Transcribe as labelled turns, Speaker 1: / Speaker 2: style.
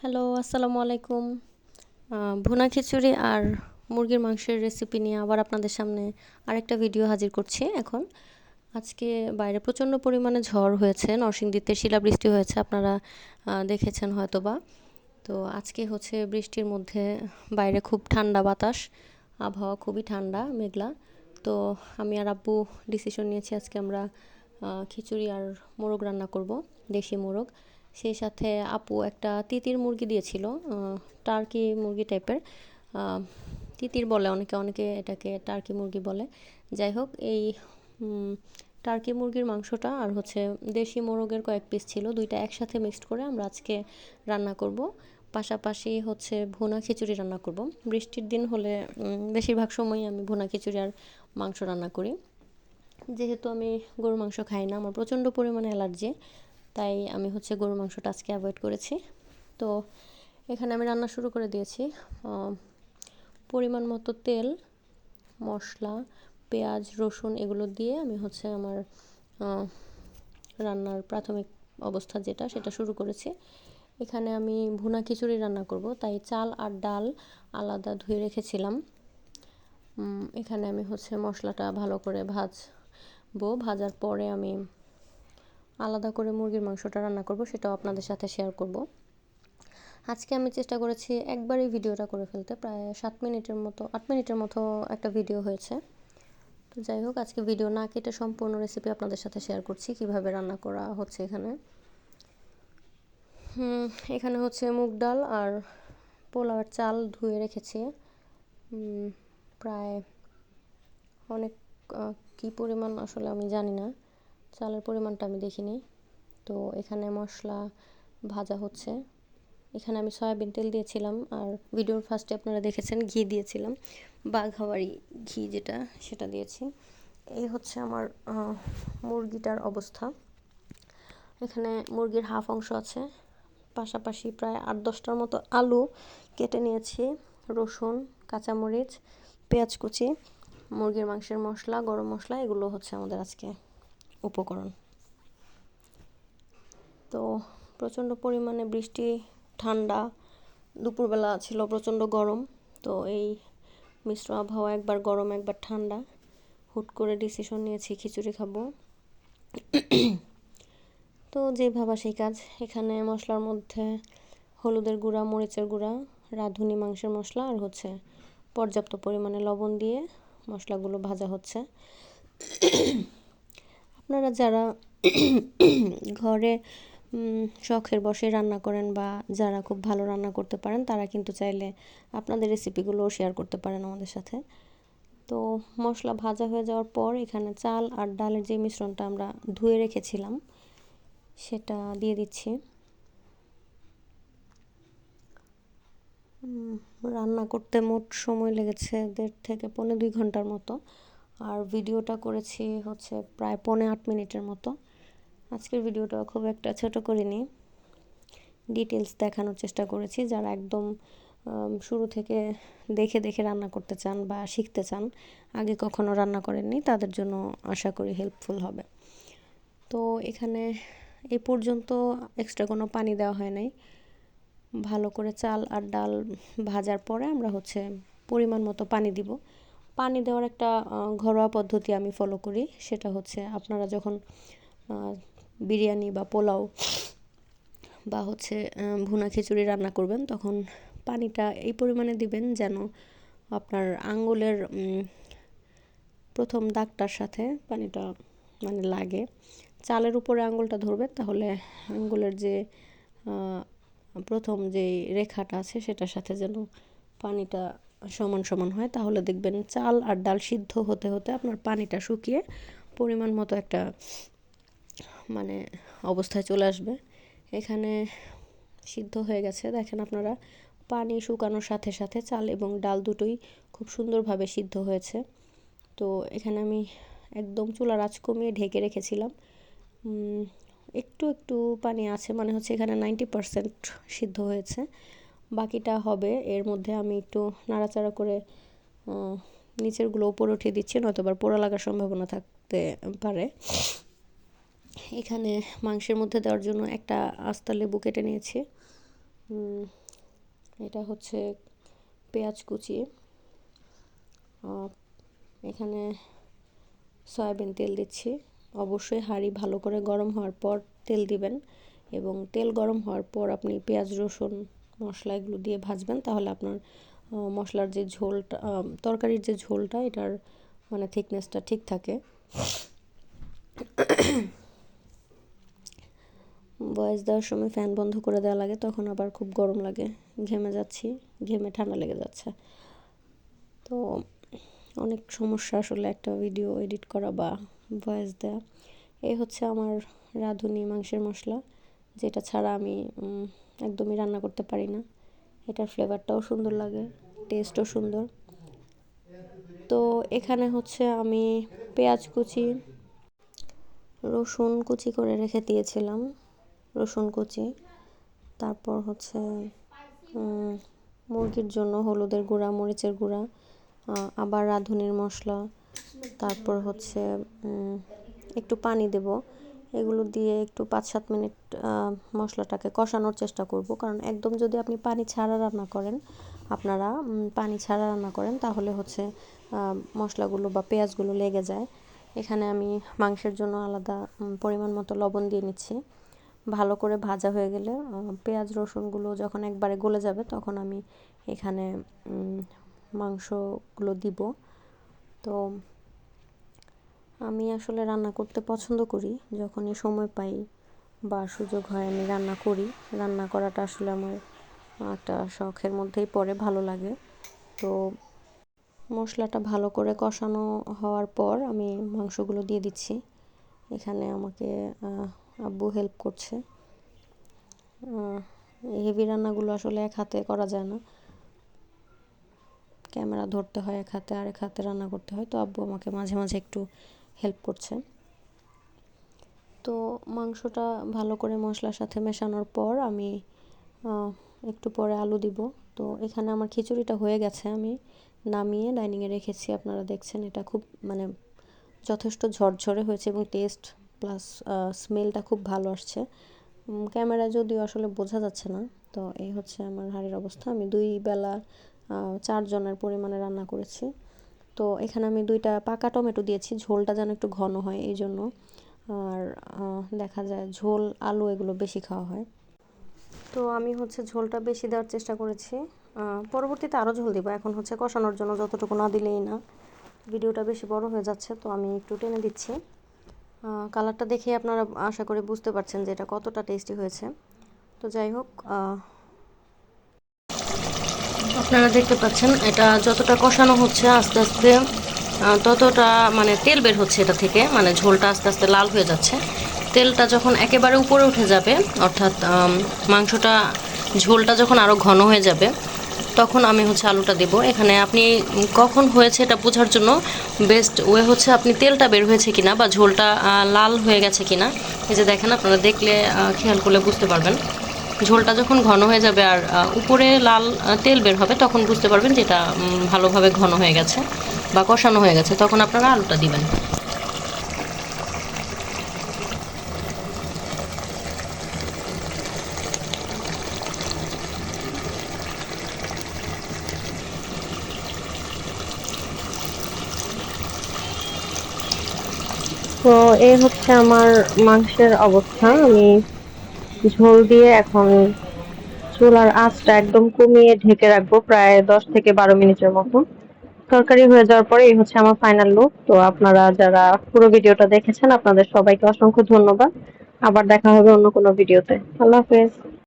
Speaker 1: Hello আসসালামু আলাইকুম। ভুনা খিচুড়ি আর মুরগির মাংসের রেসিপি নিয়ে আবার আপনাদের সামনে আরেকটা ভিডিও হাজির করছি এখন। আজকে বাইরে প্রচণ্ড পরিমাণে ঝড় হয়েছে, নরসিংদীতে শিলাবৃষ্টি হয়েছে, আপনারা দেখেছেন হয়তো বা তো আজকে হচ্ছে বৃষ্টির মধ্যে বাইরে খুব ঠান্ডা বাতাস, আবহাওয়া খুবই ঠান্ডা, মেঘলা। তো আমি আর আব্বু ডিসিশন নিয়েছি আজকে আমরা খিচুড়ি আর মোরগ রান্না করব, দেশি মোরগ। সেই সাথে আপু একটা তিতির মুরগি দিয়েছিল টার্কি মুরগি টাইপের। তিতির বলে অনেকে অনেকে এটাকে টার্কি মুরগি বলে। যাই হোক, এই টার্কি মুরগির মাংসটা আর হচ্ছে দেশি মোরগের কয়েক পিস ছিল, দুইটা একসাথে মিক্সড করে আমরা আজকে রান্না করব। পাশাপাশি হচ্ছে ভুনা খিচুড়ি রান্না করব। বৃষ্টির দিন হলে বেশিরভাগ সময়ই আমি ভুনা খিচুড়ি আর মাংস রান্না করি। যেহেতু আমি গরুর মাংস খাই না, আমার প্রচণ্ড পরিমাণে অ্যালার্জি তাই আমি হচ্ছে গরুর মাংসটা আজকে অ্যাভয়েড করেছি। তো এখানে আমি রান্না শুরু করে দিয়েছি। পরিমাণ মতো তেল, মশলা, পেঁয়াজ, রসুন এগুলো দিয়ে আমি হচ্ছে আমার রান্নার প্রাথমিক অবস্থা যেটা সেটা শুরু করেছি। এখানে আমি ভুনা খিচুড়ি রান্না করব, তাই চাল আর ডাল আলাদা ধুয়ে রেখেছিলাম। এখানে আমি হচ্ছে মশলাটা ভালো করে ভাজবো। ভাজার পরে আমি আলাদা করে মুরগির মাংসটা রান্না করব, সেটাও আপনাদের সাথে শেয়ার করব। আজকে আমি চেষ্টা করেছি একবারই ভিডিওটা করে ফেলতে, প্রায় সাত মিনিটের মতো, আট মিনিটের মতো একটা ভিডিও হয়েছে। তো যাই হোক, আজকে ভিডিও না কেটে সম্পূর্ণ রেসিপি আপনাদের সাথে শেয়ার করছি, কীভাবে রান্না করা হচ্ছে এখানে। এখানে হচ্ছে মুগ ডাল আর পোলাওয়ের চাল ধুয়ে রেখেছি। প্রায় অনেক কী পরিমাণ আসলে আমি জানি না। চালের পরিমাণটা আমি দেখিনি তো এখানে মশলা ভাজা হচ্ছে। এখানে আমি সয়াবিন তেল দিয়েছিলাম আর ভিডিওর ফার্স্টে আপনারা দেখেছেন ঘি দিয়েছিলাম। বাঘাবাড়ি ঘি যেটা, সেটা দিয়েছি। এই হচ্ছে আমার মুরগিটার অবস্থা। এখানে মুরগির হাফ অংশ আছে। পাশাপাশি প্রায় আট দশটার মতো আলু কেটে নিয়েছি, রসুন, কাঁচামরিচ, পেঁয়াজ কুচি, মুরগির মাংসের মশলা, গরম মশলা, এগুলো হচ্ছে আমাদের আজকে। উপকরণ। তো প্রচণ্ড পরিমাণে বৃষ্টি, ঠান্ডা, দুপুরবেলা ছিল প্রচণ্ড গরম, তো এই মিশ্র আবহাওয়া একবার গরম, একবার ঠান্ডা, হুট করে ডিসিশন নিয়েছি খিচুড়ি খাব। তো যে ভাবা সেই কাজ। এখানে মশলার মধ্যে হলুদের গুঁড়া, মরিচের গুঁড়া, রাঁধুনি, মাংসের মশলা আর হচ্ছে পর্যাপ্ত পরিমাণে লবণ দিয়ে মশলাগুলো ভাজা হচ্ছে। আপনারা যারা ঘরে শখের বসে রান্না করেন বা যারা খুব ভালো রান্না করতে পারেন, তারা কিন্তু চাইলে আপনাদের রেসিপিগুলোও শেয়ার করতে পারেন আমাদের সাথে। তো মশলা ভাজা হয়ে যাওয়ার পর এখানে চাল আর ডালের যে মিশ্রণটা আমরা ধুয়ে রেখেছিলাম, সেটা দিয়ে দিচ্ছি। রান্না করতে মোট সময় লেগেছে দেড় থেকে পৌনে দুই ঘণ্টার মতো। আর ভিডিওটা করেছি হচ্ছে প্রায় পৌনে আট মিনিটের মতো। আজকের ভিডিওটা খুব একটা ছোট করিনি। ডিটেলস দেখানোর চেষ্টা করেছি। যারা একদম শুরু থেকে দেখে দেখে রান্না করতে চান বা শিখতে চান, আগে কখনো রান্না করেননি, তাদের জন্য আশা করি হেল্পফুল হবে। তো এখানে এই পর্যন্ত এক্সট্রা কোনো পানি দেওয়া হয় নাই। ভালো করে চাল আর ডাল ভাজার পরে আমরা হচ্ছে পরিমাণ মতো পানি দিব। পানি দেওয়ার একটা ঘরোয়া পদ্ধতি আমি ফলো করি। সেটা হচ্ছে আপনারা যখন বিরিয়ানি বা পোলাও বা হচ্ছে ভুনা খিচুড়ি রান্না করবেন, তখন পানিটা এই পরিমাণে দিবেন যেন আপনার আঙ্গুলের প্রথম দাগটার সাথে পানিটা মানে লাগে। চালের উপরে আঙ্গুলটা ধরবেন, তাহলে আঙ্গুলের যে প্রথম যে রেখাটা আছে, সেটার সাথে যেন পানিটা সমান সমান হয়, তাহলে দেখবেন চাল আর ডাল সিদ্ধ হতে হতে আপনার পানিটা শুকিয়ে পরিমাণ মতো একটা মানে অবস্থায় চলে আসবে। এখানে সিদ্ধ হয়ে গেছে। দেখেন আপনারা, পানি শুকানোর সাথে সাথে চাল এবং ডাল দুটোই খুব সুন্দরভাবে সিদ্ধ হয়েছে। তো এখানে আমি একদম চুলার আঁচ কমিয়ে ঢেকে রেখেছিলাম। একটু একটু পানি আছে মানে হচ্ছে এখানে নাইনটি পারসেন্ট সিদ্ধ হয়েছে। বাকিটা হবে। এর মধ্যে আমি একটু নাড়াচাড়া করে নিচেরগুলো উপরে উঠিয়ে দিচ্ছি, নয়তো আবার পোড়া লাগার সম্ভাবনা থাকতে পারে। এখানে মাংসের মধ্যে দেওয়ার জন্য একটা আস্তা লেবু কেটে নিয়েছি। এটা হচ্ছে পেঁয়াজ কুচি। এখানে সয়াবিন তেল দিচ্ছি। অবশ্যই হাঁড়ি ভালো করে গরম হওয়ার পর তেল দিবেন এবং তেল গরম হওয়ার পর আপনি পেঁয়াজ রসুন মশলা এগুলো দিয়ে ভাজবেন, তাহলে আপনার মশলার যে ঝোলটা তরকারির যে ঝোলটা, এটার মানে থিকনেসটা ঠিক থাকে। বয়স দেওয়ার সময় ফ্যান বন্ধ করে দেওয়া লাগে, তখন আবার খুব গরম লাগে। ঘেমে যাচ্ছি, ঘেমে ঠান্ডা লেগে যাচ্ছে। তো অনেক সমস্যা আসলে একটা ভিডিও এডিট করা বা ভয়েস দেওয়া এই হচ্ছে আমার রাঁধুনি মাংসের মশলা, যেটা ছাড়া আমি একদমই রান্না করতে পারি না। এটার ফ্লেভারটাও সুন্দর লাগে টেস্টও সুন্দর। তো এখানে হচ্ছে আমি পেঁয়াজ কুচি, রসুন কুচি করে রেখে দিয়েছিলাম, রসুন কুচি। তারপর হচ্ছে মুরগির জন্য হলুদের গুঁড়া, মরিচের গুঁড়া আবার রাঁধুনির মশলা। তারপর হচ্ছে একটু পানি দেব। এগুলো দিয়ে একটু পাঁচ সাত মিনিট মশলাটাকে কষানোর চেষ্টা করব। কারণ একদম যদি আপনি পানি ছাড়া রান্না করেন, আপনারা পানি ছাড়া রান্না করেন, তাহলে হচ্ছে মশলাগুলো বা পেঁয়াজগুলো লেগে যায়। এখানে আমি মাংসের জন্য আলাদা পরিমাণ মতো লবণ দিয়ে নিচ্ছি। ভালো করে ভাজা হয়ে গেলে পেঁয়াজ, রসুনগুলো যখন একবারে গলে যাবে, তখন আমি এখানে মাংসগুলো দিব। তো আমি আসলে রান্না করতে পছন্দ করি। যখনই সময় পাই বা সুযোগ হয় আমি রান্না করি। রান্না করাটা আসলে আমার একটা শখের মধ্যেই পড়ে, ভালো লাগে। তো মশলাটা ভালো করে কষানো হওয়ার পর আমি মাংসগুলো দিয়ে দিচ্ছি। এখানে আমাকে আব্বু হেল্প করছে। হেভি রান্নাগুলো আসলে এক হাতে করা যায় না। ক্যামেরা ধরতে হয় এক হাতে আর এক হাতে রান্না করতে হয়। তো আব্বু আমাকে মাঝে মাঝে একটু হেল্প করছে। তো মাংসটা ভালো করে মশলার সাথে মেশানোর পর আমি একটু পরে আলু দিব। তো এখানে আমার খিচুড়িটা হয়ে গেছে, আমি নামিয়ে ডাইনিংয়ে রেখেছি। আপনারা দেখছেন এটা খুব মানে যথেষ্ট ঝরঝরে হয়েছে এবং টেস্ট প্লাস স্মেলটা খুব ভালো আসছে। ক্যামেরা যদিও আসলে বোঝা যাচ্ছে না, তো এই হচ্ছে আমার হাঁড়ির অবস্থা। আমি দুই বেলা চারজনের পরিমাণে রান্না করেছি। তো এখানে আমি দুইটা পাকা টমেটো দিয়েছি, ঝোলটা যেন একটু ঘন হয় এই জন্য। আর দেখা যায় ঝোল, আলু এগুলো বেশি খাওয়া হয়। তো আমি হচ্ছে ঝোলটা বেশি দেওয়ার চেষ্টা করেছি। পরবর্তীতে আরও ঝোল দিব। এখন হচ্ছে কষানোর জন্য যতটুকু না দিলেই না। ভিডিওটা বেশি বড় হয়ে যাচ্ছে, তো আমি একটু টেনে দিচ্ছি। কালারটা দেখে আপনারা আশা করি বুঝতে পারছেন যে এটা কতটা টেস্টি হয়েছে। তো যাই হোক আপনারা দেখতে পাচ্ছেন, এটা যতটা কষানো হচ্ছে আস্তে আস্তে ততটা মানে তেল বের হচ্ছে এটা থেকে মানে ঝোলটা আস্তে আস্তে লাল হয়ে যাচ্ছে। তেলটা যখন একেবারে উপরে উঠে যাবে, অর্থাৎ মাংসটা, ঝোলটা যখন আরও ঘন হয়ে যাবে, তখন আমি হচ্ছে আলুটা দেব। এখানে আপনি কখন হয়েছে এটা বোঝার জন্য বেস্ট ওয়ে হচ্ছে আপনি তেলটা বের হয়েছে কিনা বা ঝোলটা লাল হয়ে গেছে কিনা। এই যে দেখেন, আপনারা দেখলে খেয়াল করলে বুঝতে পারবেন। ঝোলটা যখন ঘন হয়ে যাবে আর উপরে লাল তেল বের হবে, তখন বুঝতে পারবেন যে এটা ভালোভাবে ঘন হয়ে গেছে বা কষানো হয়ে গেছে। তখন আপনারা আলুটা দিবেন। তো এই হচ্ছে আমার মাংসের অবস্থা। আমি ঝোল দিয়ে এখন চুলার আঁচটা একদম কমিয়ে ঢেকে রাখব প্রায় দশ থেকে বারো মিনিটের মতন তরকারি হয়ে যাওয়ার পরে এই হচ্ছে আমার ফাইনাল লুক তো আপনারা যারা পুরো ভিডিওটা দেখেছেন, আপনাদের সবাইকে অসংখ্য ধন্যবাদ। আবার দেখা হবে অন্য কোনো ভিডিওতে। আল্লাহ হাফেজ।